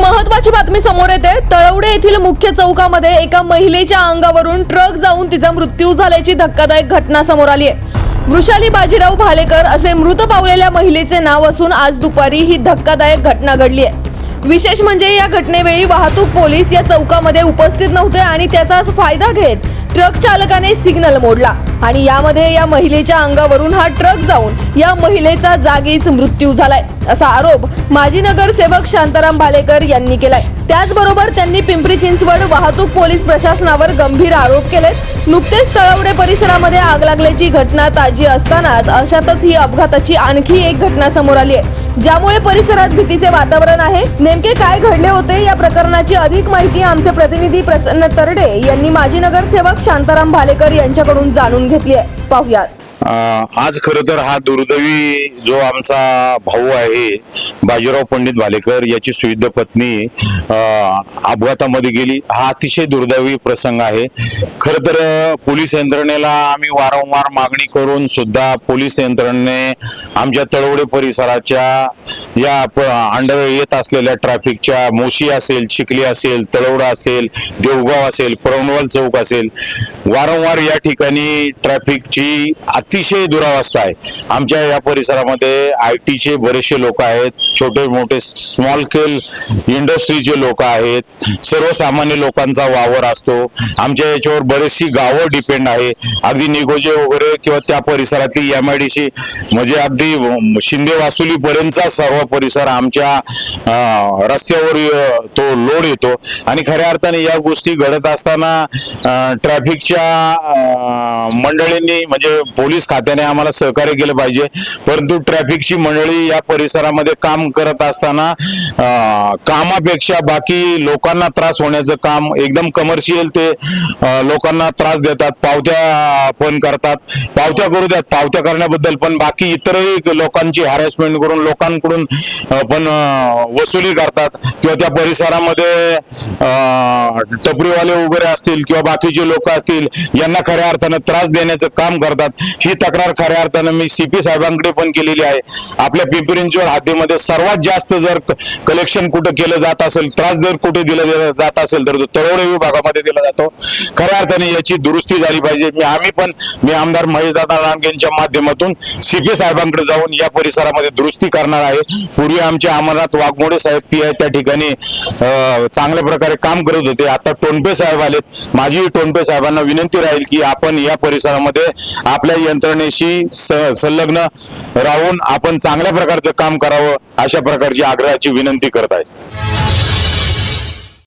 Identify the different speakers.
Speaker 1: महत्वाची बातमी समोर येते. तळवडे येथील मुख्य चौकामध्ये एका महिलेच्या अंगावरून ट्रक जाऊन तिचा मृत्यू झाल्याची धक्कादायक घटना समोर आली आहे. वृषाली बाजीराव भालेकर असे मृत पावलेल्या महिलेचे नाव असून आज दुपारी ही धक्कादायक घटना घडली आहे. विशेष म्हणजे या घटनेवेळी वाहतूक पोलीस या चौकामध्ये उपस्थित नव्हते आणि त्याचा फायदा घेत ट्रक चालकाने सिग्नल मोडला. आणि यामध्ये या महिलेच्या अंगावरून हा ट्रक जाऊन या महिलेचा जागीच मृत्यू झालाय असा आरोप माजी नगरसेवक शांताराम भालेकर यांनी केलाय. त्याचबरोबर त्यांनी पिंपरी चिंचवड वाहतूक पोलीस प्रशासनावर गंभीर आरोप केलेत. नुकतेच तळवडे परिसरामध्ये आग लागल्याची घटना ताजी असतानाच अशातच ही अपघाताची आणखी एक घटना समोर आली आहे. ज्यामुळे परिसरात भीतीचे वातावरण आहे. नेमके काय घडले होते या प्रकरणाची अधिक माहिती आमचे प्रतिनिधी प्रसन्न तरडे यांनी माजी नगरसेवक शांताराम भालेकर यांच्याकडून जाणून घेतली आहे. पाहुयात.
Speaker 2: आज खरं तर हा दुर्दैवी जो आमचा भाऊ आहे बाजीराव पंडित भालेकर याची सुविध पत्नी अपघातामध्ये गेली. हा अतिशय दुर्दैवी प्रसंग आहे. खर तर पोलीस यंत्रणेला आम्ही वारंवार मागणी करून सुद्धा पोलीस यंत्रणेने आमच्या तळवडे परिसराच्या या अंडर येत असलेल्या ट्रॅफिकच्या मोशी असेल चिखली असेल तळवडा असेल देवगाव असेल परवनवाल चौक असेल वारंवार या ठिकाणी ट्रॅफिकची अति अतिशय दुरावस्था आहे. आमच्या या परिसरामध्ये आय टीचे बरेचसे लोक आहेत. छोटे मोठे स्मॉल स्केल इंडस्ट्रीचे लोक आहेत. सर्वसामान्य लोकांचा वावर असतो. आमच्या याच्यावर बरेचशी गावं डिपेंड आहे. अगदी निगोजे वगैरे किंवा त्या परिसरातली एम आय डी सी म्हणजे अगदी शिंदे वासुली पर्यंतचा सर्व परिसर आमच्या रस्त्यावर तो लोड येतो. आणि खऱ्या अर्थाने या गोष्टी घडत असताना ट्रॅफिकच्या मंडळींनी म्हणजे पोलीस खात्याने आम्हाला सहकार्य केलं पाहिजे. परंतु ट्रॅफिकची मंडळी या परिसरामध्ये काम करत असताना कामापेक्षा बाकी लोकांना त्रास होण्याचं काम एकदम कमर्शियल ते लोकांना त्रास देतात पावत्या पण करतात पावत्या करू द्यात पावत्या करण्याबद्दल पण बाकी इतरही लोकांची हॅरेसमेंट करून लोकांकडून पण वसुली करतात. किंवा त्या परिसरामध्ये टपरीवाले वगैरे असतील किंवा बाकीचे लोक असतील यांना खऱ्या अर्थानं त्रास देण्याचं काम करतात. ही तक्रार खऱ्या अर्थानं मी सी पी साहेबांकडे पण केलेली आहे. आपल्या पिंपरींचोड हद्दीमध्ये सर्वात जास्त जर कलेक्शन कुठं केलं जात असेल त्रास जर कुठे दिला जात असेल तर तो तळवडे विभागामध्ये दिला जातो. खऱ्या अर्थाने याची दुरुस्ती झाली पाहिजे. मी आम्ही पण मी आमदार महेशदादा यांच्या माध्यमातून सीपी साहेबांकडे जाऊन या परिसरामध्ये दुरुस्ती करणार आहे. पूर्वी आमचे अमरनाथ वाघमोडे साहेब पी आहे त्या ठिकाणी चांगल्या प्रकारे काम करत होते. आता टोनपे साहेब आलेत. माझी टोनपे साहेबांना विनंती राहील की आपण या परिसरामध्ये आपल्या यंत्रणेशी स- संलग्न राहून आपण चांगल्या प्रकारचं काम करावं अशा प्रकारची आग्रहाची विनंती विनंती करत आहे.